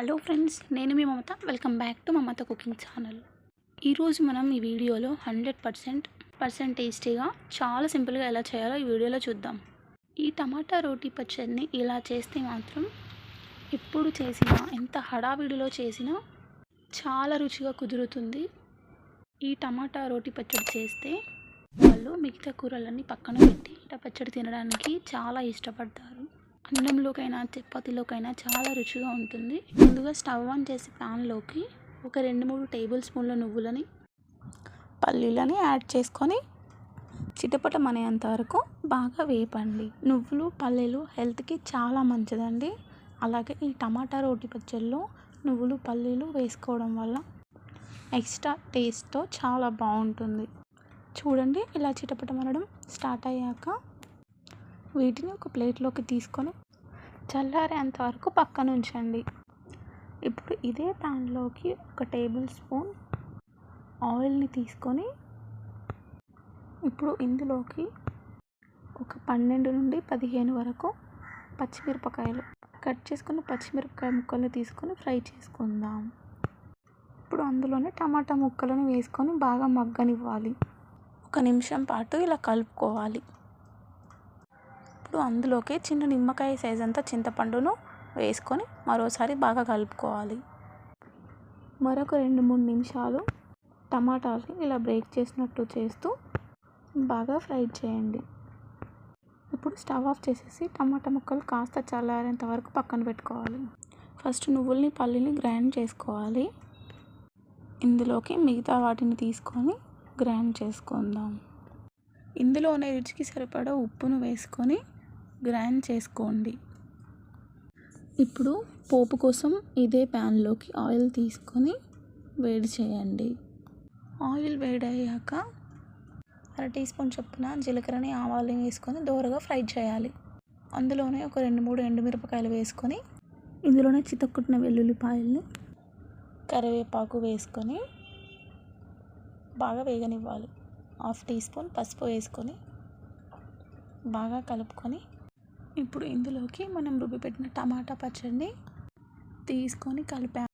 Hello friends నేను మీ Mamata. Welcome back to Mamata cooking channel. ఈరోజు మనం ఈ వీడియోలో హండ్రెడ్ పర్సెంట్ పర్సెంట్ టేస్టీగా చాలా సింపుల్గా ఎలా చేయాలో ఈ వీడియోలో చూద్దాం. ఈ టమాటా రోటీ పచ్చడిని ఇలా చేస్తే మాత్రం ఎప్పుడు చేసినా ఎంత హడావిడిలో చేసినా చాలా రుచిగా కుదురుతుంది. ఈ టమాటా రోటీ పచ్చడి చేస్తే వాళ్ళు మిగతా కూరలన్నీ పక్కన పెట్టి ఈ పచ్చడి తినడానికి చాలా ఇష్టపడతారు. అన్నంలోకైనా చపాతీలోకైనా చాలా రుచిగా ఉంటుంది. ముందుగా స్టవ్ ఆన్ చేసి ప్యాన్లోకి ఒక రెండు మూడు టేబుల్ స్పూన్ల నువ్వులని పల్లీలని యాడ్ చేసుకొని చిటపటం అనేంత వరకు బాగా వేపండి. నువ్వులు పల్లీలు హెల్త్కి చాలా మంచిదండి. అలాగే ఈ టమాటా రోటి పచ్చళ్ళలో నువ్వులు పల్లీలు వేసుకోవడం వల్ల ఎక్స్ట్రా టేస్ట్తో చాలా బాగుంటుంది. చూడండి ఇలా చిటపటం అనడం స్టార్ట్ అయ్యాక వీటిని ఒక ప్లేట్లోకి తీసుకొని చల్లారేంత వరకు పక్కన ఉంచండి. ఇప్పుడు ఇదే ప్యాన్లోకి ఒక టేబుల్ స్పూన్ ఆయిల్ని తీసుకొని ఇప్పుడు ఇందులోకి ఒక పన్నెండు నుండి పదిహేను వరకు పచ్చిమిరపకాయలు కట్ చేసుకున్న పచ్చిమిరపకాయ ముక్కల్ని తీసుకొని ఫ్రై చేసుకుందాం. ఇప్పుడు అందులోనే టమాటా ముక్కలను వేసుకొని బాగా మగ్గనివ్వాలి. ఒక నిమిషం పాటు ఇలా కలుపుకోవాలి. ఇప్పుడు అందులోకి చిన్న నిమ్మకాయ సైజ్ అంతా చింతపండును వేసుకొని మరోసారి బాగా కలుపుకోవాలి. మరొక రెండు మూడు నిమిషాలు టమాటాలని ఇలా బ్రేక్ చేసినట్టు చేస్తూ బాగా ఫ్రై చేయండి. ఇప్పుడు స్టవ్ ఆఫ్ చేసేసి టమాటా ముక్కలు కాస్త చల్లారేంత వరకు పక్కన పెట్టుకోవాలి. ఫస్ట్ నువ్వుల్ని పల్లీని గ్రైండ్ చేసుకోవాలి. ఇందులోకి మిగతా వాటిని తీసుకొని గ్రైండ్ చేసుకుందాం. ఇందులోనే రుచికి సరిపడా ఉప్పును వేసుకొని గ్రైండ్ చేసుకోండి. ఇప్పుడు పోపు కోసం ఇదే ప్యాన్లోకి ఆయిల్ తీసుకొని వేడి చేయండి. ఆయిల్ వేడయ్యాక అర టీ స్పూన్ చొప్పున జీలకర్రని ఆవాలు వేసుకొని దోరగా ఫ్రై చేయాలి. అందులోనే ఒక రెండు మూడు ఎండుమిరపకాయలు వేసుకొని ఇందులోనే చితక్కుట్టిన వెల్లుల్లిపాయల్ని కరివేపాకు వేసుకొని బాగా వేగనివ్వాలి. హాఫ్ టీ స్పూన్ పసుపు వేసుకొని బాగా కలుపుకొని ఇప్పుడు ఇందులోకి మనం రుబ్బి పెట్టిన టమాటా పచ్చడిని తీసుకొని కలిపాము